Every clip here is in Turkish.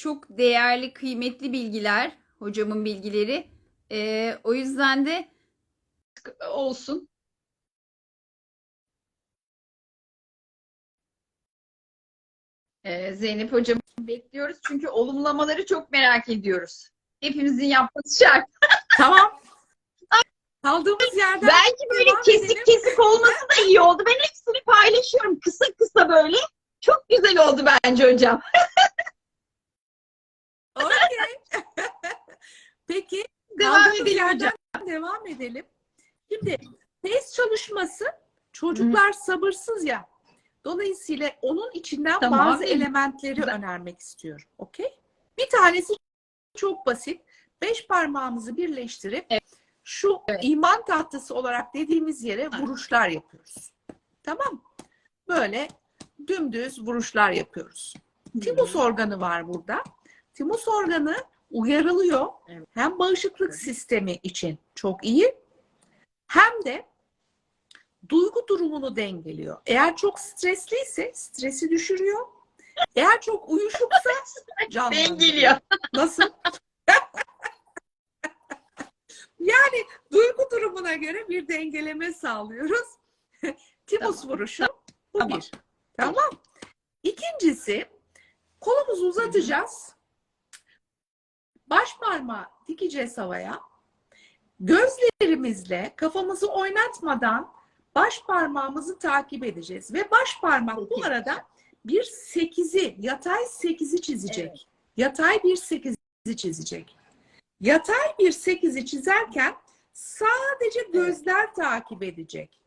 çok değerli, kıymetli bilgiler. Hocamın bilgileri. Ee, o yüzden de olsun. Ee, Zeynep hocam bekliyoruz çünkü olumlamaları çok merak ediyoruz. Hepimizin yapması şart. Tamam. Kaldığımız yerden Belki böyle kesik edelim. kesik olması da iyi oldu. Ben hepsini paylaşıyorum kısa kısa böyle. Çok güzel oldu bence hocam. Okey. Peki Devam edelim yerden devam edelim. Şimdi test çalışması çocuklar sabırsız ya. Dolayısıyla onun içinden Tamam. bazı elementleri önermek istiyorum. Okey? Bir tanesi çok basit. Beş parmağımızı birleştirip şu iman tahtası olarak dediğimiz yere vuruşlar yapıyoruz. Tamam? Böyle dümdüz vuruşlar yapıyoruz. Timus organı var burada. Timus organı uyarılıyor. Evet. Hem bağışıklık sistemi için çok iyi hem de duygu durumunu dengeliyor. Eğer çok stresliyse stresi düşürüyor. Eğer çok uyuşuksa canlandırıyor. Dengeliyor. Nasıl? yani duygu durumuna göre bir dengeleme sağlıyoruz. Timus vuruşu bu Tamam. bir. Tamam. İkincisi kolumuzu uzatacağız. Baş parmağı dikeceğiz havaya. Gözlerimizle kafamızı oynatmadan baş parmağımızı takip edeceğiz. Ve baş parmak bu arada bir sekizi, yatay sekizi çizecek. Yatay bir sekizi çizecek. Yatay bir sekizi çizerken sadece gözler takip edecek.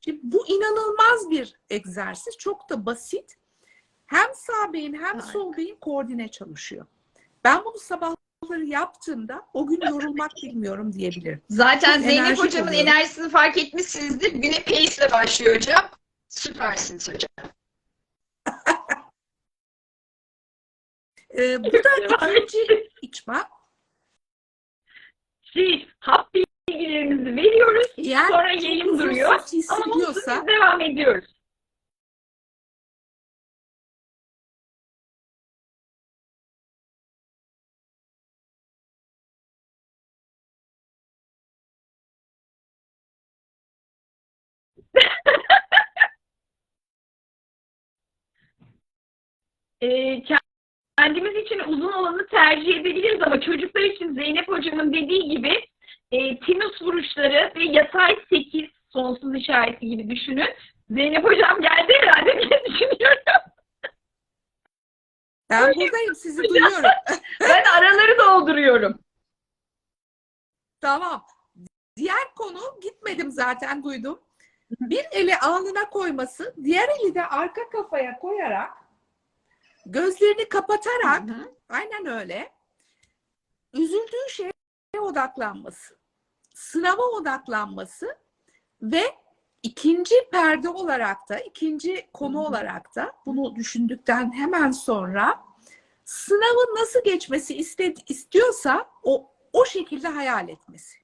Şimdi bu inanılmaz bir egzersiz. Çok da basit. Hem sağ beyin hem Harika. sol beyin koordine çalışıyor. Ben bunu sabahları yaptığımda o gün yorulmak bilmiyorum diyebilirim. Zaten Çok Zeynep enerjik hocamın oluyorum. enerjisini fark etmişsinizdir. Güne pace ile başlıyor hocam. Süpersiniz hocam. Ee, bu da ikinci içma. Siz hap bilgilerimizi veriyoruz. Eğer Sonra yayın duruyor. Ama devam ediyoruz. Ee, kendimiz için uzun olanı tercih edebiliriz ama çocuklar için Zeynep hocamın dediği gibi e, tinus vuruşları ve yatay 8 sonsuz işareti gibi düşünün. Zeynep hocam geldi herhalde diye düşünüyorum. ben buradayım sizi duyuyorum. Ben araları dolduruyorum. Tamam. Diğer konu gitmedim zaten duydum. Bir eli alnına koyması, diğer eli de arka kafaya koyarak gözlerini kapatarak aynen öyle üzüldüğü şeye odaklanması, sınava odaklanması ve ikinci perde olarak da, ikinci konu Hı hı. olarak da bunu düşündükten hemen sonra sınavın nasıl geçmesi iste- istiyorsa o o şekilde hayal etmesi.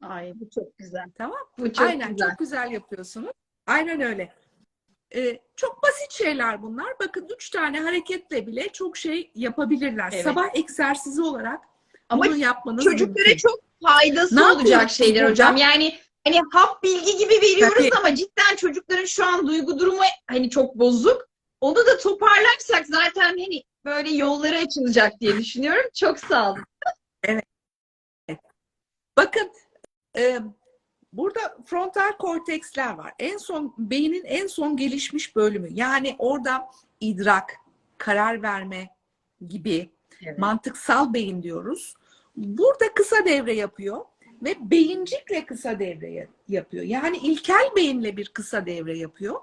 Ay bu çok güzel. Tamam. Bu çok Aynen güzel. çok güzel yapıyorsunuz. Aynen öyle. Ee, çok basit şeyler bunlar. Bakın üç tane hareketle bile çok şey yapabilirler. Evet. Sabah egzersizi olarak Ama bunu yapmanız çocuklara mümkün. çok faydası Ne olacak şeyler hocam. Yani hani hap bilgi gibi veriyoruz Tabii. ama cidden çocukların şu an duygu durumu hani çok bozuk. Onu da toparlarsak zaten hani böyle yolları açılacak diye düşünüyorum. Çok sağ olun. Bakın e, burada frontal korteksler var. En son beynin en son gelişmiş bölümü. Yani orada idrak, karar verme gibi Evet. mantıksal beyin diyoruz. Burada kısa devre yapıyor ve beyincikle kısa devre ya- yapıyor. Yani ilkel beyinle bir kısa devre yapıyor.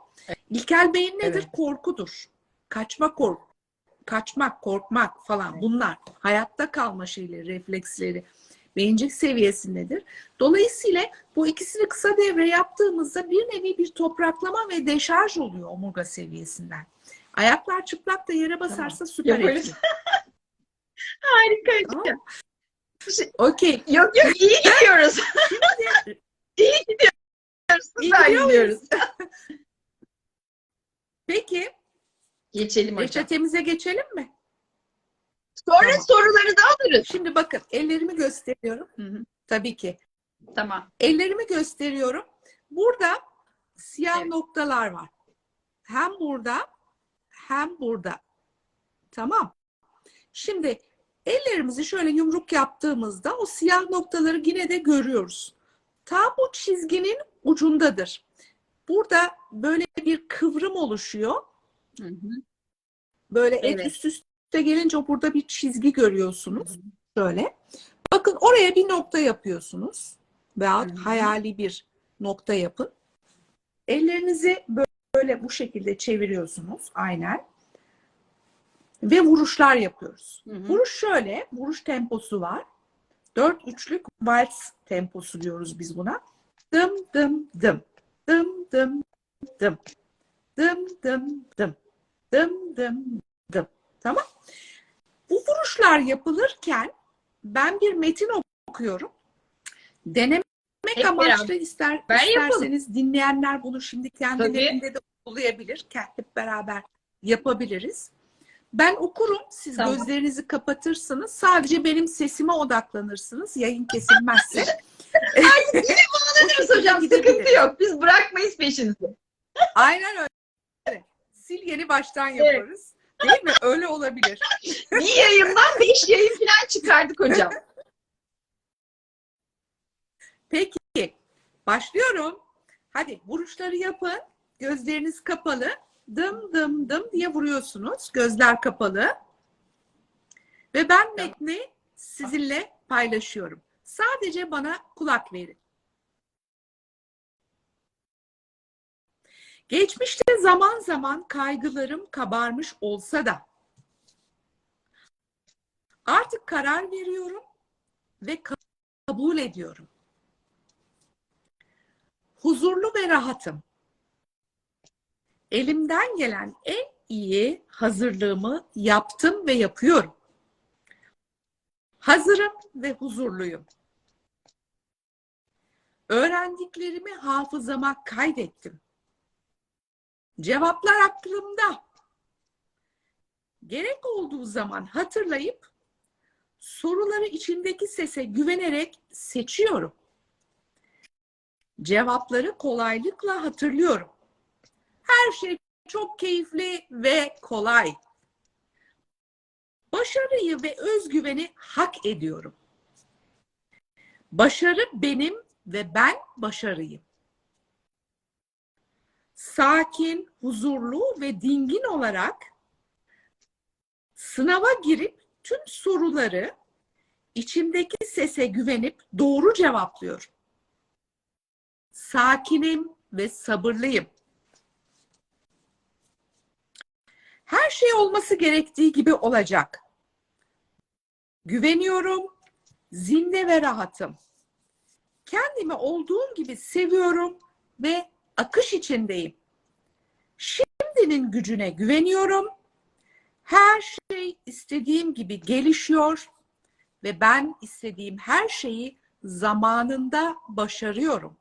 İlkel beyin nedir? Evet. Korkudur. Kaçma kork, kaçmak, korkmak falan bunlar. Hayatta kalma şeyleri, refleksleri beyincik seviyesindedir. Dolayısıyla bu ikisini kısa devre yaptığımızda bir nevi bir topraklama ve deşarj oluyor omurga seviyesinden. Ayaklar çıplak da yere basarsa süper Yaparız. Harika Tamam. Okey. Yok yok iyi gidiyoruz. Şimdi iyi gidiyoruz. İyi Süper gidiyor gidiyoruz. peki Geçelim hocam. reçetemize geçelim mi? Sonra Tamam. soruları da alırız. Şimdi bakın ellerimi gösteriyorum. Hı hı. Tabii ki. Tamam. Ellerimi gösteriyorum. Burada siyah Evet. noktalar var. Hem burada hem burada. Tamam. Şimdi ellerimizi şöyle yumruk yaptığımızda o siyah noktaları yine de görüyoruz. Tam bu çizginin ucundadır. Burada böyle bir kıvrım oluşuyor. Hı hı. Böyle et Evet. üst üste gelince burada bir çizgi görüyorsunuz. Şöyle. Bakın oraya bir nokta yapıyorsunuz. Veya hayali bir nokta yapın. Ellerinizi böyle bu şekilde çeviriyorsunuz. Aynen. Ve vuruşlar yapıyoruz. Hı hı. Vuruş şöyle. Vuruş temposu var. Dört üçlük vals temposu diyoruz biz buna. Dım dım dım. Dım dım dım. Dım dım dım. Dım dım dım. Tamam. Bu vuruşlar yapılırken ben bir metin okuyorum. Denemek Hep amaçlı ister, Ben isterseniz dinleyenler bunu şimdi kendilerinde de uygulayabilir. Hep beraber yapabiliriz. Ben okurum. Siz Tamam. gözlerinizi kapatırsınız. Sadece benim sesime odaklanırsınız. Yayın kesilmezse. Alırız hocam gidebilir. sıkıntı yok. Biz bırakmayız peşinizi. Aynen öyle. Sil yeni baştan yaparız. Değil mi? Öyle olabilir. Bir yayından beş yayın falan çıkardık hocam. Peki. Başlıyorum. Hadi vuruşları yapın. Gözleriniz kapalı. Dım dım dım diye vuruyorsunuz. Gözler kapalı. Ve ben metni sizinle paylaşıyorum. Sadece bana kulak verin. Geçmişte zaman zaman kaygılarım kabarmış olsa da artık karar veriyorum ve kabul ediyorum. Huzurlu ve rahatım. Elimden gelen en iyi hazırlığımı yaptım ve yapıyorum. Hazırım ve huzurluyum. Öğrendiklerimi hafızama kaydettim. Cevaplar aklımda. Gerek olduğu zaman hatırlayıp soruları içindeki sese güvenerek seçiyorum. Cevapları kolaylıkla hatırlıyorum. Her şey çok keyifli ve kolay. Başarıyı ve özgüveni hak ediyorum. Başarı benim ve ben başarıyım. Sakin, huzurlu ve dingin olarak sınava girip tüm soruları içimdeki sese güvenip doğru cevaplıyorum. Sakinim ve sabırlıyım. Her şey olması gerektiği gibi olacak. Güveniyorum, zinde ve rahatım. Kendimi olduğum gibi seviyorum ve akış içindeyim. Şimdinin gücüne güveniyorum. Her şey istediğim gibi gelişiyor ve ben istediğim her şeyi zamanında başarıyorum.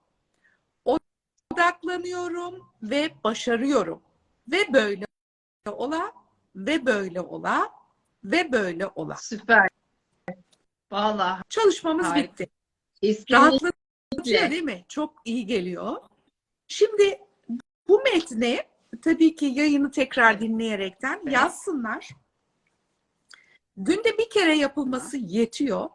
Odaklanıyorum ve başarıyorum. Ve böyle ola ve böyle ola ve böyle ola. Süper. Vallahi Çalışmamız Harika. bitti. Rahatlatıyor değil mi? Çok iyi geliyor. Şimdi bu metni tabii ki yayını tekrar dinleyerekten Evet. yazsınlar. Günde bir kere yapılması yetiyor.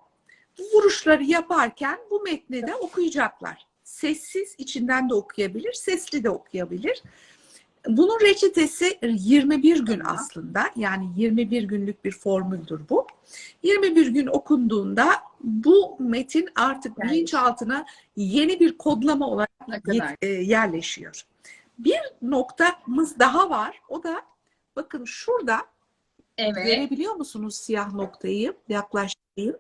Bu vuruşları yaparken bu metni de okuyacaklar. Sessiz içinden de okuyabilir, sesli de okuyabilir. Bunun reçetesi 21 gün aslında. Yani 21 günlük bir formüldür bu. 21 gün okunduğunda bu metin artık Yani. bilinçaltına yeni bir kodlama olarak e, yerleşiyor. Bir noktamız daha var. O da bakın şurada Evet. görebiliyor musunuz siyah noktayı? Yaklaştırayım.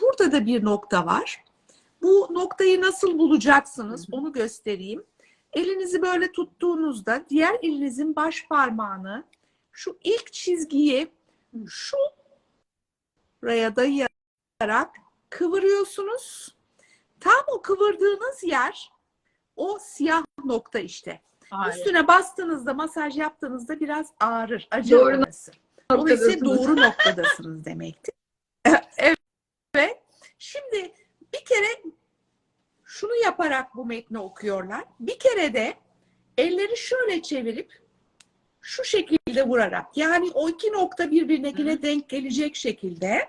Burada da bir nokta var. Bu noktayı nasıl bulacaksınız? Onu göstereyim. Elinizi böyle tuttuğunuzda diğer elinizin baş parmağını şu ilk çizgiyi şu buraya dayayarak kıvırıyorsunuz. Tam o kıvırdığınız yer o siyah nokta işte. Harika. Üstüne bastığınızda, masaj yaptığınızda biraz ağrır, acır Doğru orası. Dolayısıyla doğru noktadasınız demektir. Evet. Şimdi bir kere şunu yaparak bu metni okuyorlar. Bir kere de elleri şöyle çevirip şu şekilde vurarak yani o iki nokta birbirine yine denk gelecek şekilde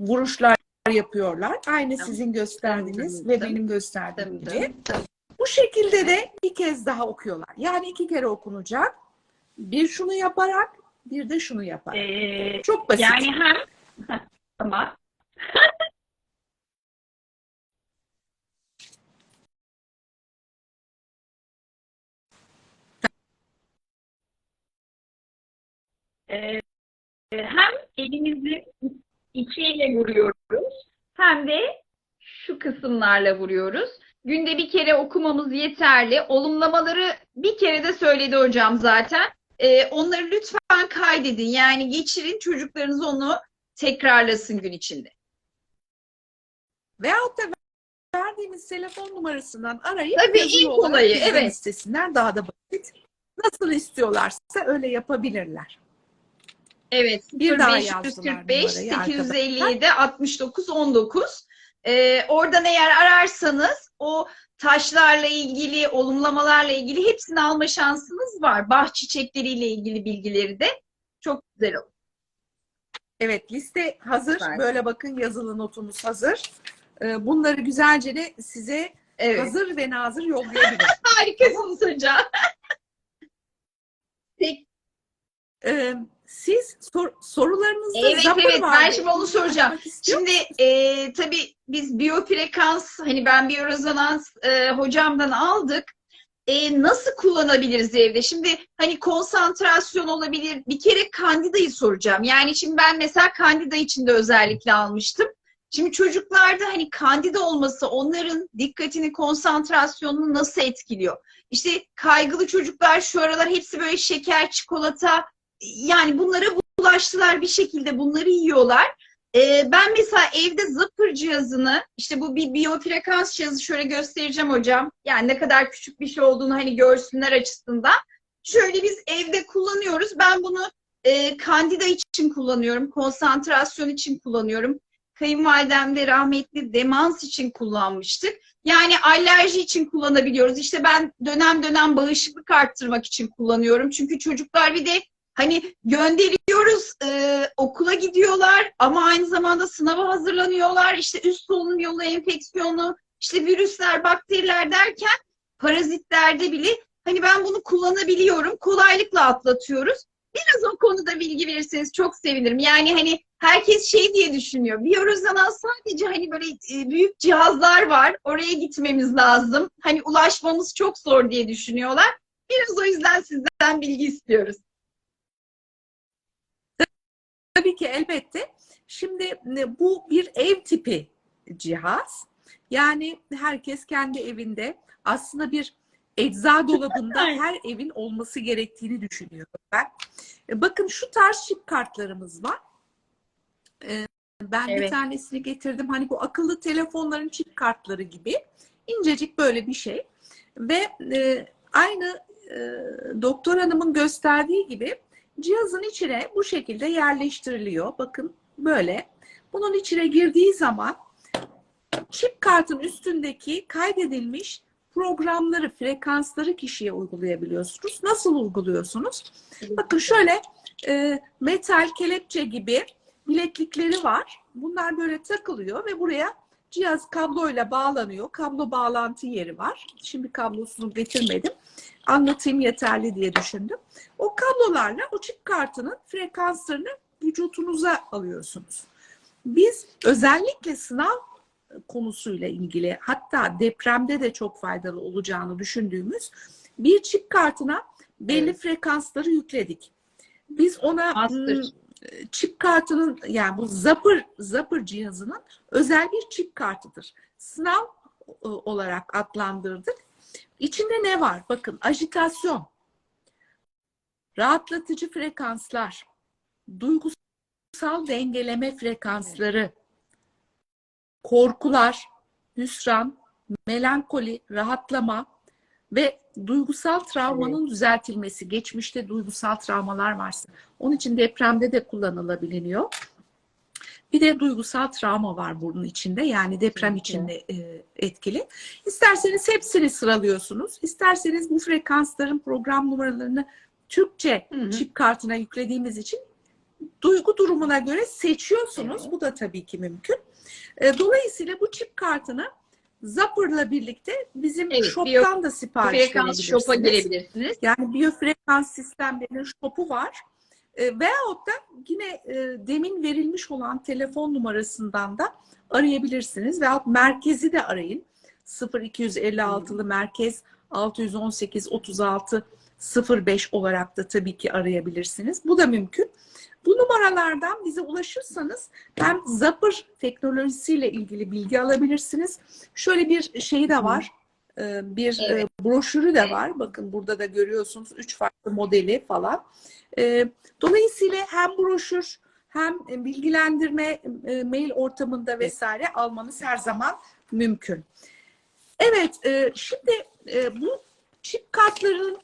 vuruşlar yapıyorlar. Aynı Tamam. sizin gösterdiğiniz Tamam, ve tamam. benim gösterdiğim Tabii, gibi. tabii. Bu şekilde de bir kez daha okuyorlar. Yani iki kere okunacak. Bir şunu yaparak, bir de şunu yaparak. Ee, Çok basit. yani hem tamam. Ee, hem elimizin içiyle vuruyoruz Hem de şu kısımlarla vuruyoruz. Günde bir kere okumamız yeterli. Olumlamaları bir kere de söyledi hocam zaten. Ee, onları lütfen kaydedin. Yani geçirin çocuklarınız onu tekrarlasın gün içinde. Veyahut da verdiğimiz telefon numarasından arayıp Tabii, kolayı, bizden evet. istesinler. Daha da basit. Nasıl istiyorlarsa öyle yapabilirler. Evet. Bir daha 0545 yazdılar numarayı 857 69 19. Ee, oradan eğer ararsanız o taşlarla ilgili, olumlamalarla ilgili hepsini alma şansınız var. Bah çiçekleriyle ilgili bilgileri de çok güzel olur. Evet liste hazır. Süper. Böyle bakın yazılı notumuz hazır. Ee, Bunları güzelce de size Evet. hazır ve nazır yollayabilir. Harikasınız hocam. Peki, Ee, Siz sor- sorularınızda Evet zapır evet vardı. ben şimdi onu soracağım. Şimdi e, tabii biz biyofrekans hani ben biyorezonans e, hocamdan aldık. E, nasıl kullanabiliriz evde? Şimdi hani konsantrasyon olabilir. Bir kere kandidayı soracağım. Yani şimdi ben mesela kandida için de özellikle almıştım. Şimdi çocuklarda hani kandida olması onların dikkatini, konsantrasyonunu nasıl etkiliyor? İşte kaygılı çocuklar şu aralar hepsi böyle şeker, çikolata yani bunlara bulaştılar bir şekilde bunları yiyorlar. Ee, ben mesela evde zıpır cihazını işte bu bir biyofrekans cihazı şöyle göstereceğim hocam. Yani ne kadar küçük bir şey olduğunu hani görsünler açısından. Şöyle biz evde kullanıyoruz. Ben bunu e, kandida için kullanıyorum. Konsantrasyon için kullanıyorum. Kayınvalidem de rahmetli demans için kullanmıştık. Yani alerji için kullanabiliyoruz. İşte ben dönem dönem bağışıklık arttırmak için kullanıyorum. Çünkü çocuklar bir de hani gönderiyoruz e, okula gidiyorlar ama aynı zamanda sınava hazırlanıyorlar. İşte üst solunum yolu enfeksiyonu, işte virüsler, bakteriler derken parazitlerde bile hani ben bunu kullanabiliyorum. Kolaylıkla atlatıyoruz. Biraz o konuda bilgi verirseniz çok sevinirim. Yani hani herkes şey diye düşünüyor. Biyorezonans sadece hani böyle e, büyük cihazlar var. Oraya gitmemiz lazım. Hani ulaşmamız çok zor diye düşünüyorlar. Biraz o yüzden sizden bilgi istiyoruz. Tabii ki elbette. Şimdi e, bu bir ev tipi cihaz. Yani herkes kendi evinde aslında bir ecza dolabında her evin olması gerektiğini düşünüyorum ben. E, Bakın şu tarz çip kartlarımız var. E, Ben bir Evet. tanesini getirdim. Hani bu akıllı telefonların çip kartları gibi incecik böyle bir şey. Ve aynı doktor hanımın gösterdiği gibi cihazın içine bu şekilde yerleştiriliyor. Bakın böyle. Bunun içine girdiği zaman çip kartın üstündeki kaydedilmiş programları, frekansları kişiye uygulayabiliyorsunuz. Nasıl uyguluyorsunuz? Bakın şöyle e, metal kelepçe gibi bileklikleri var. Bunlar böyle takılıyor ve buraya cihaz kabloyla bağlanıyor. Kablo bağlantı yeri var. Şimdi kablosunu getirmedim. Anlatayım yeterli diye düşündüm. O kablolarla o çip kartının frekanslarını vücutunuza alıyorsunuz. Biz özellikle sınav konusuyla ilgili hatta depremde de çok faydalı olacağını düşündüğümüz bir çip kartına belli frekansları yükledik. Biz ona Master. ım, çip kartının yani bu zapır zapır cihazının özel bir çip kartıdır. Sınav e, olarak adlandırdık. İçinde ne var? Bakın ajitasyon, rahatlatıcı frekanslar, duygusal dengeleme frekansları, korkular, hüsran, melankoli, rahatlama, ve duygusal travmanın düzeltilmesi, geçmişte duygusal travmalar varsa, onun için depremde de kullanılabiliyor. Bir de duygusal travma var bunun içinde. Yani deprem içinde e, etkili. İsterseniz hepsini sıralıyorsunuz. İsterseniz bu frekansların program numaralarını Türkçe Hı hı. çip kartına yüklediğimiz için duygu durumuna göre seçiyorsunuz. Bu da tabii ki mümkün. E, Dolayısıyla bu çip kartını Zapper'la birlikte bizim Evet, shop'tan da sipariş Frekans shop'a verebilirsiniz. girebilirsiniz. Yani biyofrekans sistemlerinin shop'u var. E, veyahut da yine e, demin verilmiş olan telefon numarasından da arayabilirsiniz. Veyahut merkezi de arayın. 0256'lı merkez 618 36 05 olarak da tabii ki arayabilirsiniz. Bu da mümkün. Bu numaralardan bize ulaşırsanız hem Zapper teknolojisiyle ilgili bilgi alabilirsiniz. Şöyle bir şey de var. E, Bir e, Evet. broşürü de var. Bakın burada da görüyorsunuz üç farklı modeli falan. E, Dolayısıyla hem broşür hem bilgilendirme e, mail ortamında vesaire almanız her zaman mümkün. Evet, e, şimdi bu çip kartların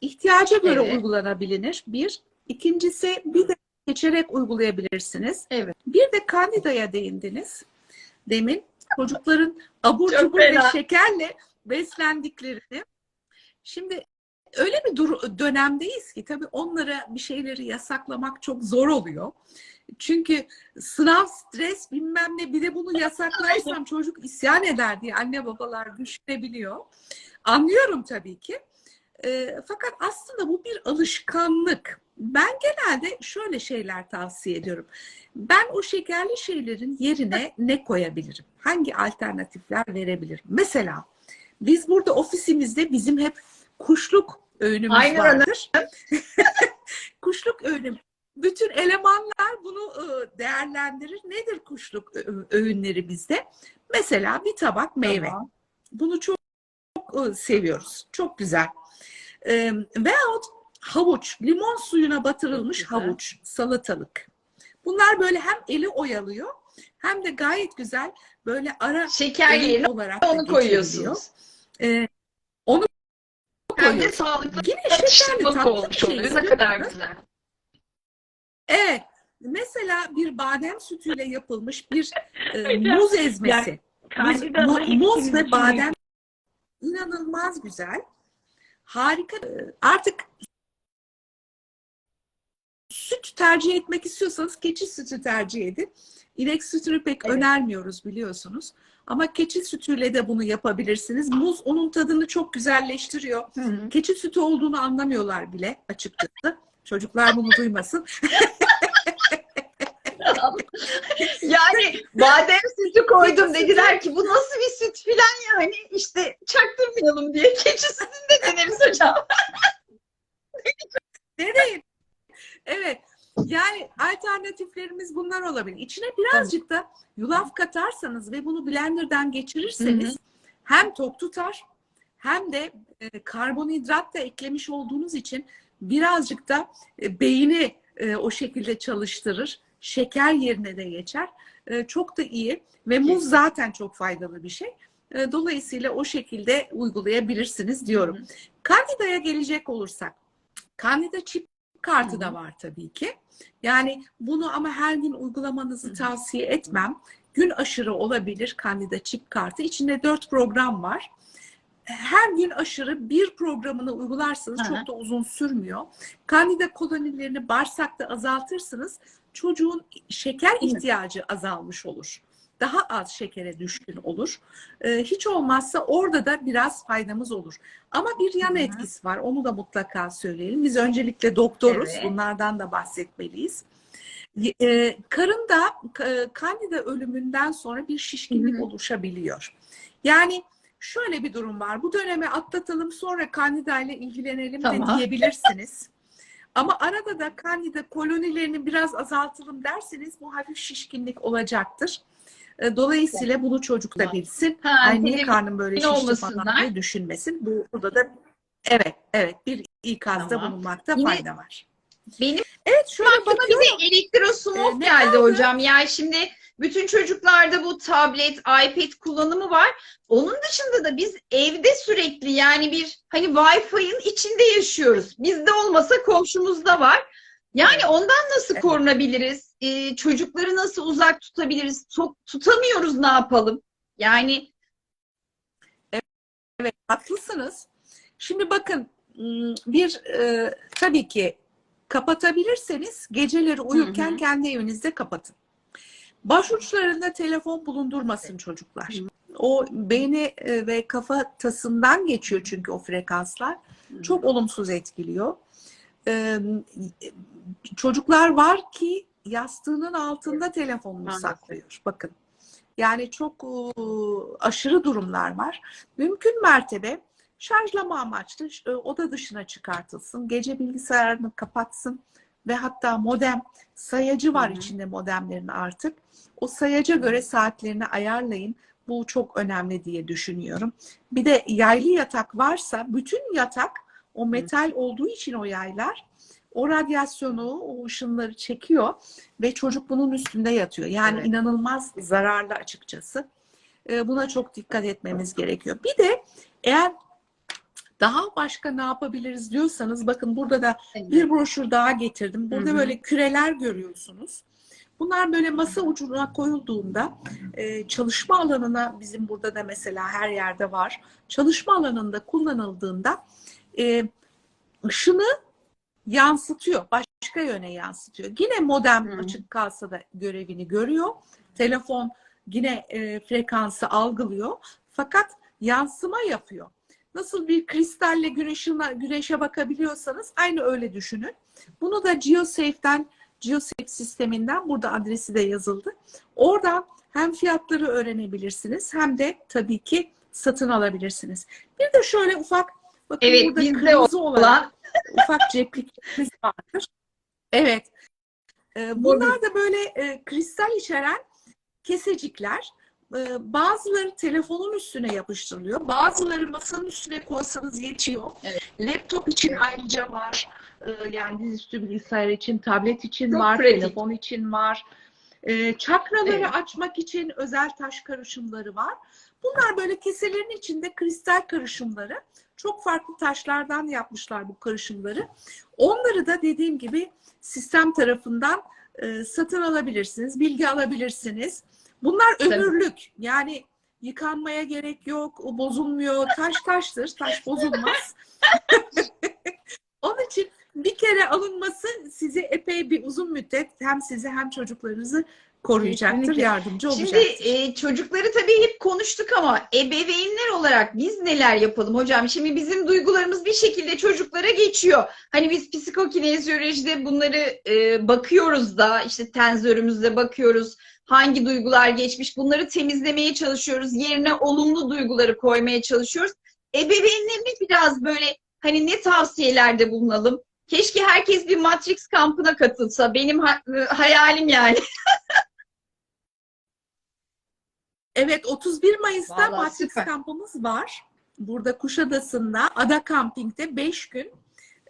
ihtiyaca göre Evet. uygulanabilir. Bir. İkincisi bir de geçerek uygulayabilirsiniz. Evet. Bir de kandidaya değindiniz. Demin çocukların abur Çok cubur ve şekerle beslendiklerini. Şimdi öyle bir dur- dönemdeyiz ki tabii onlara bir şeyleri yasaklamak çok zor oluyor. Çünkü sınav, stres bilmem ne bir de bunu yasaklarsam çocuk isyan eder diye anne babalar düşünebiliyor. Anlıyorum tabii ki. E, fakat aslında bu bir alışkanlık. Ben genelde şöyle şeyler tavsiye ediyorum. Ben o şekerli şeylerin yerine ne koyabilirim? Hangi alternatifler verebilirim? Mesela biz burada ofisimizde bizim hep kuşluk öğünümüz Aynen vardır. kuşluk öğünü. Bütün elemanlar bunu e, değerlendirir. Nedir kuşluk öğünleri bizde? Mesela bir tabak meyve. Tamam. Bunu çok, çok e, seviyoruz. Çok güzel. Veyahut havuç, limon suyuna batırılmış güzel. havuç, salatalık. Bunlar böyle hem eli oyalıyor hem de gayet güzel böyle ara Şeker yerine olarak onu koyuyorsunuz. E, onu Hem de sağlıklı Yine şekerli atıştırmalık tatlı olmuş şey oluyor. Ne kadar güzel. Evet. Mesela bir badem sütüyle yapılmış bir e, muz ezmesi. Muz, Kandida mu- hepsinin muz ve badem inanılmaz güzel. Harika. Artık süt tercih etmek istiyorsanız keçi sütü tercih edin. İnek sütünü pek Evet. önermiyoruz biliyorsunuz. Ama keçi sütüyle de bunu yapabilirsiniz. Muz onun tadını çok güzelleştiriyor. Hı hı. Keçi sütü olduğunu anlamıyorlar bile açıkçası. Çocuklar bunu duymasın. Yani badem sütü koydum dediler ki bu nasıl bir süt filan yani işte çaktırmayalım diye keçi sütünü de deneriz hocam. Deneyin. Evet. Yani alternatiflerimiz bunlar olabilir. İçine birazcık da yulaf katarsanız ve bunu blenderdan geçirirseniz hem tok tutar hem de e, karbonhidrat da eklemiş olduğunuz için birazcık da e, beyni e, o şekilde çalıştırır. Şeker yerine de geçer. Çok da iyi ve muz zaten çok faydalı bir şey. Dolayısıyla o şekilde uygulayabilirsiniz diyorum. Candida'ya gelecek olursak. Candida çip kartı da var tabii ki. Yani bunu ama her gün uygulamanızı tavsiye etmem. Gün aşırı olabilir Candida çip kartı. İçinde dört program var. Her gün aşırı bir programını uygularsanız Hı çok da uzun sürmüyor. Candida kolonilerini bağırsakta azaltırsınız. Çocuğun şeker ihtiyacı azalmış olur. Daha az şekere düşkün olur. Ee, hiç olmazsa orada da biraz faydamız olur. Ama bir yan etkisi var. Onu da mutlaka söyleyelim. Biz öncelikle doktoruz. Evet. Bunlardan da bahsetmeliyiz. E, karında e, kandida ölümünden sonra bir şişkinlik oluşabiliyor. Yani şöyle bir durum var. Bu dönemi atlatalım sonra kandida ile ilgilenelim de Tamam. diyebilirsiniz. Ama arada da kandida kolonilerini biraz azaltalım derseniz bu hafif şişkinlik olacaktır. E, Dolayısıyla bunu çocuk da bilsin. Ha, Ay niye karnım böyle şişti falan diye düşünmesin. Bu burada da evet evet bir ikazda Tamam. bulunmakta Yine- fayda var. Benim Evet şöyle bakıyorum. de elektrosmog Ee, geldi kaldı? hocam. Yani şimdi bütün çocuklarda bu tablet, iPad kullanımı var. Onun dışında da biz evde sürekli yani bir hani Wi-Fi'nin içinde yaşıyoruz. Bizde olmasa komşumuzda var. Yani ondan nasıl Evet. korunabiliriz? Ee, çocukları nasıl uzak tutabiliriz? Çok tutamıyoruz ne yapalım? Yani Evet, haklısınız. Şimdi bakın ım, bir e, tabii ki kapatabilirseniz geceleri uyurken Hı hı. kendi evinizde kapatın. Başuçlarında telefon bulundurmasın çocuklar. O beyni e, ve kafatasından geçiyor çünkü o frekanslar. Çok olumsuz etkiliyor. Ee, çocuklar var ki yastığının altında telefonunu Maalesef. saklıyor. Bakın. Yani çok e, aşırı durumlar var. Mümkün mertebe şarjlama amaçlı e, oda dışına çıkartılsın. Gece bilgisayarını kapatsın ve hatta modem sayacı var Hı hı. içinde modemlerin artık. O sayaca göre saatlerini ayarlayın. Bu çok önemli diye düşünüyorum. Bir de yaylı yatak varsa bütün yatak o metal olduğu için o yaylar o radyasyonu, o ışınları çekiyor ve çocuk bunun üstünde yatıyor. Yani Evet. inanılmaz zararlı açıkçası. Ee, Buna çok dikkat etmemiz gerekiyor. Bir de eğer daha başka ne yapabiliriz diyorsanız bakın burada da bir broşür daha getirdim. Burada Hı hı. böyle küreler görüyorsunuz. Bunlar böyle masa ucuna koyulduğunda e, çalışma alanına bizim burada da mesela her yerde var. Çalışma alanında kullanıldığında e, ışını yansıtıyor. Başka yöne yansıtıyor. Yine modem Hı. açık kalsa da görevini görüyor. Telefon yine e, frekansı algılıyor. Fakat yansıma yapıyor. Nasıl bir kristalle güneşine, güneşe bakabiliyorsanız aynı öyle düşünün. Bunu da GeoSafe'den, GeoSafe sisteminden burada adresi de yazıldı. Oradan hem fiyatları öğrenebilirsiniz hem de tabii ki satın alabilirsiniz. Bir de şöyle ufak bakın Evet, burada kırmızı olarak olan ufak cepliklerimiz vardır. Evet. Ee, bunlar da böyle e, kristal içeren kesecikler. Ee, bazıları telefonun üstüne yapıştırılıyor. Bazıları masanın üstüne koysanız yetiyor. Evet. Laptop için ayrıca var. Ee, yani dizüstü bilgisayar için, tablet için Çok var, pratik. telefon için var. Ee, çakraları Evet. açmak için özel taş karışımları var. Bunlar böyle keselerin içinde kristal karışımları. Çok farklı taşlardan yapmışlar bu karışımları. Onları da dediğim gibi sistem tarafından e, satın alabilirsiniz, bilgi alabilirsiniz. Bunlar Tabii. ömürlük. Yani yıkanmaya gerek yok, o bozulmuyor. Taş taştır, taş bozulmaz. Onun için bir kere alınması sizi epey bir uzun müddet hem sizi hem çocuklarınızı koruyacaktır, Kesinlikle. yardımcı Şimdi olacaktır. e, çocukları tabii hep konuştuk ama ebeveynler olarak biz neler yapalım hocam? Şimdi bizim duygularımız bir şekilde çocuklara geçiyor. Hani biz psikokinezyolojide bunları e, bakıyoruz da işte tenzörümüzde bakıyoruz. Hangi duygular geçmiş bunları temizlemeye çalışıyoruz. Yerine olumlu duyguları koymaya çalışıyoruz. Ebeveynlerine biraz böyle hani ne tavsiyelerde bulunalım? Keşke herkes bir Matrix kampına katılsa. Benim ha- hayalim yani. Evet 31 Mayıs'ta Vallahi Matrix süper. kampımız var. Burada Kuşadası'nda Ada Camping'de 5 gün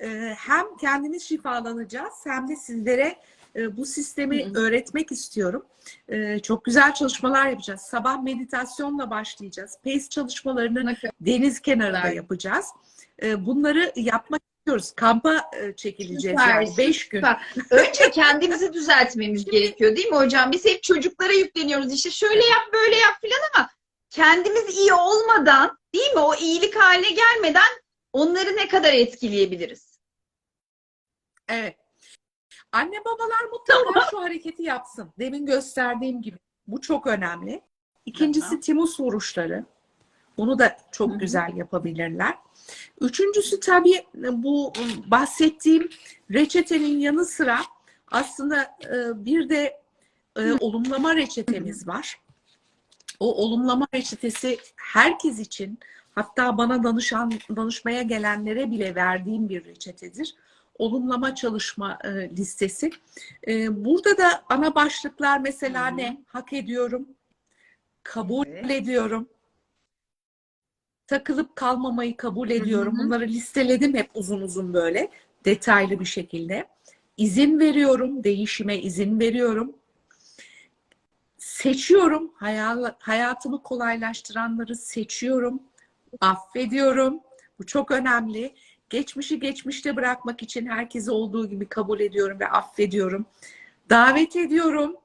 e, hem kendimiz şifalanacağız hem de sizlere e, bu sistemi Hı öğretmek istiyorum. E, Çok güzel çalışmalar yapacağız. Sabah meditasyonla başlayacağız. Pace çalışmalarını deniz kenarında yapacağız. Bunları yapmak istiyoruz. Kampa e, çekileceğiz Süper, yani 5 gün. Önce kendimizi düzeltmemiz gerekiyor değil mi hocam? Biz hep çocuklara yükleniyoruz işte şöyle yap böyle yap filan ama kendimiz iyi olmadan değil mi o iyilik haline gelmeden onları ne kadar etkileyebiliriz? Evet. Anne babalar mutlaka şu hareketi yapsın. Demin gösterdiğim gibi. Bu çok önemli. İkincisi Tamam. timus vuruşları. Bunu da çok Hı hı. güzel yapabilirler. Üçüncüsü tabii bu bahsettiğim reçetenin yanı sıra aslında e, bir de e, olumlama reçetemiz var. O olumlama reçetesi herkes için hatta bana danışan danışmaya gelenlere bile verdiğim bir reçetedir. Olumlama çalışma e, listesi. E, burada da ana başlıklar mesela ne? Hak ediyorum, kabul Evet. ediyorum, takılıp kalmamayı kabul ediyorum. hı. Bunları listeledim hep uzun uzun böyle detaylı bir şekilde. İzin veriyorum, değişime izin veriyorum. seçiyorum. Hayal, hayatımı kolaylaştıranları seçiyorum. Affediyorum. Bu çok önemli. Geçmişi geçmişte bırakmak için herkesi olduğu gibi kabul ediyorum ve affediyorum. Davet ediyorum.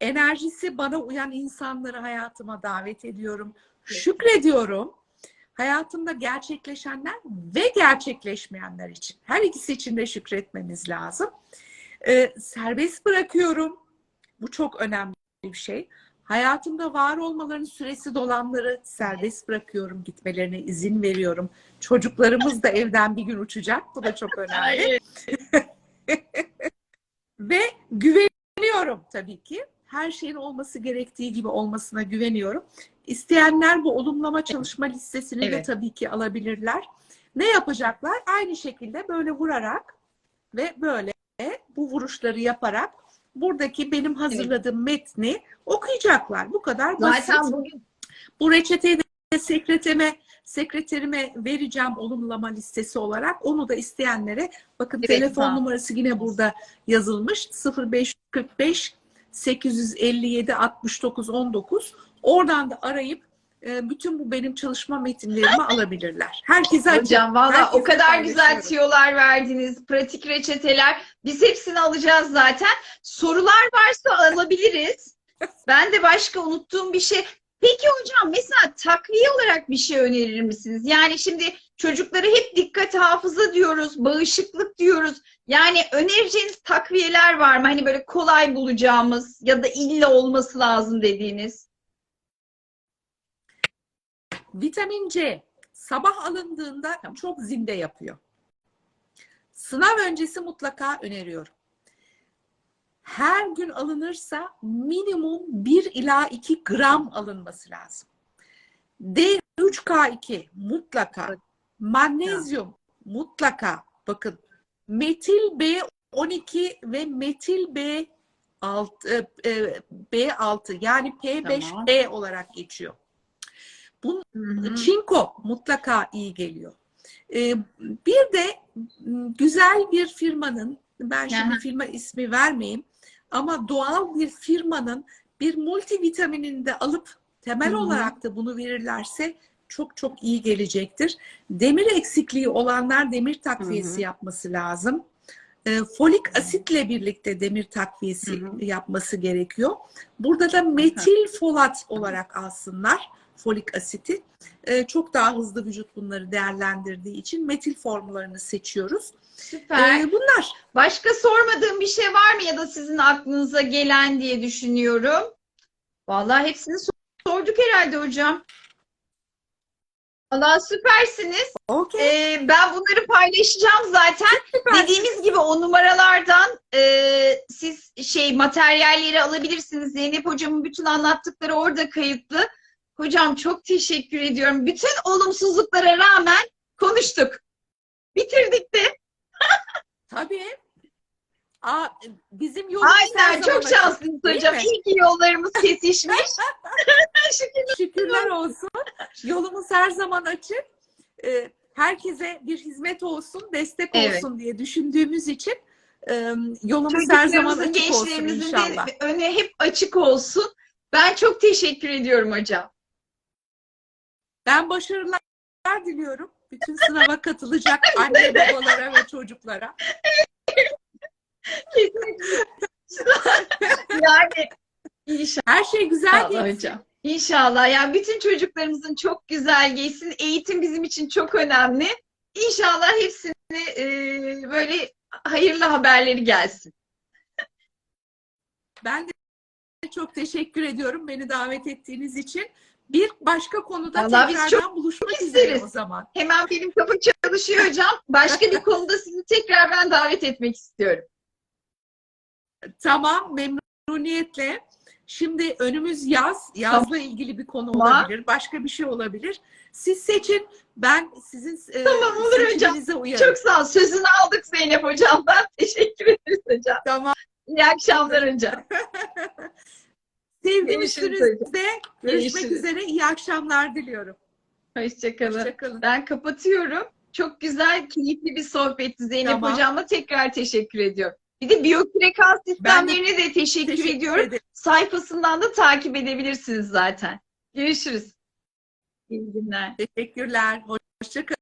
Enerjisi bana uyan insanları hayatıma davet ediyorum. Şükrediyorum. Hayatımda gerçekleşenler ve gerçekleşmeyenler için. Her ikisi için de şükretmemiz lazım. Ee, serbest bırakıyorum. Bu çok önemli bir şey. Hayatımda var olmaların süresi dolanları serbest bırakıyorum. Gitmelerine izin veriyorum. Çocuklarımız da evden bir gün uçacak. Bu da çok önemli. Ve güveniyorum tabii ki. Her şeyin olması gerektiği gibi olmasına güveniyorum. İsteyenler bu olumlama çalışma listesini de Evet. tabii ki alabilirler. Ne yapacaklar? Aynı şekilde böyle vurarak ve böyle bu vuruşları yaparak buradaki benim hazırladığım metni okuyacaklar. Bu kadar basit. Zaten bugün Bu reçeteyi de sekreteme, sekreterime vereceğim olumlama listesi olarak. Onu da isteyenlere bakın Evet, telefon tamam. numarası yine burada yazılmış. 0545 857 69 19. Oradan da arayıp e, bütün bu benim çalışma metinlerimi alabilirler. Herkese açık. hocam valla o kadar güzel tiyolar verdiniz. Pratik reçeteler. Biz hepsini alacağız zaten. Sorular varsa alabiliriz. Ben de başka unuttuğum bir şey. Peki hocam mesela takviye olarak bir şey önerir misiniz? Yani şimdi çocuklara hep dikkat hafıza diyoruz, bağışıklık diyoruz. Yani önereceğiniz takviyeler var mı? Hani böyle kolay bulacağımız ya da illa olması lazım dediğiniz. Vitamin C sabah alındığında çok zinde yapıyor. Sınav öncesi mutlaka öneriyorum. Her gün alınırsa minimum 1 ila 2 gram alınması lazım. D3K2 mutlaka. Magnezyum mutlaka. Bakın metil B12 ve metil B6 e, e, B6 yani P5P olarak geçiyor. Çinko mutlaka iyi geliyor. Ee, bir de güzel bir firmanın, ben şimdi Aha. firma ismi vermeyeyim ama doğal bir firmanın bir multivitaminini de alıp temel Hı hı. olarak da bunu verirlerse çok çok iyi gelecektir. Demir eksikliği olanlar demir takviyesi Hı hı. yapması lazım. Ee, folik asitle birlikte demir takviyesi Hı hı. yapması gerekiyor. Burada da metil folat olarak alsınlar folik asiti. Ee, çok daha hızlı vücut bunları değerlendirdiği için metil formlarını seçiyoruz. Süper. Ee, bunlar. Başka sormadığım bir şey var mı ya da sizin aklınıza gelen diye düşünüyorum. Vallahi hepsini sor- sorduk herhalde hocam. Vallahi süpersiniz. Okey. Ee, ben bunları paylaşacağım zaten. Dediğimiz gibi o numaralardan e, siz şey materyalleri alabilirsiniz. Zeynep hocamın bütün anlattıkları orada kayıtlı. Hocam çok teşekkür ediyorum. Bütün olumsuzluklara rağmen konuştuk. Bitirdik de. Tabii. Aa, bizim yolumuz Aynen çok şanslıyız hocam. mi? İyi ki yollarımız kesişmiş. Şükür. Şükürler olsun. Yolumuz her zaman açık. Ee, herkese bir hizmet olsun, destek Evet. olsun diye düşündüğümüz için e, yolumuz her zaman açık olsun inşallah. de önü hep açık olsun. Ben çok teşekkür ediyorum hocam. Ben başarılar diliyorum. Bütün sınava katılacak anne babalara ve çocuklara. Yani inşallah. Her şey güzel geçsin. hocam. İnşallah. Yani bütün çocuklarımızın çok güzel geçsin. Eğitim bizim için çok önemli. İnşallah hepsine e, böyle hayırlı haberleri gelsin. Ben de çok teşekkür ediyorum beni davet ettiğiniz için. Bir başka konuda Vallahi tekrardan buluşmak çok üzere isteriz. o zaman. Hemen benim kapı çalışıyor hocam. Başka bir konuda sizi tekrar ben davet etmek istiyorum. Tamam, memnuniyetle. Şimdi önümüz yaz. Yazla ilgili bir konu Tamam. olabilir. Başka bir şey olabilir. Siz seçin. Ben sizin e, Tamam, olur hocam. uyarım. Çok sağ ol. Sözünü aldık Zeynep hocamdan. Teşekkür ederiz hocam. Tamam. İyi akşamlar hocam. Sevgi Görüşürüz üstünüzde görüşmek Görüşürüz. üzere. İyi akşamlar diliyorum. Hoşçakalın. Hoşçakalın. Ben kapatıyorum. Çok güzel, keyifli bir sohbetti Zeynep Tamam. hocamla. Tekrar teşekkür ediyorum. Bir de de sistemlerine de teşekkür, Teşekkür ediyorum. ederim. Sayfasından da takip edebilirsiniz zaten. Görüşürüz. İyi günler. Teşekkürler. Hoşçakalın.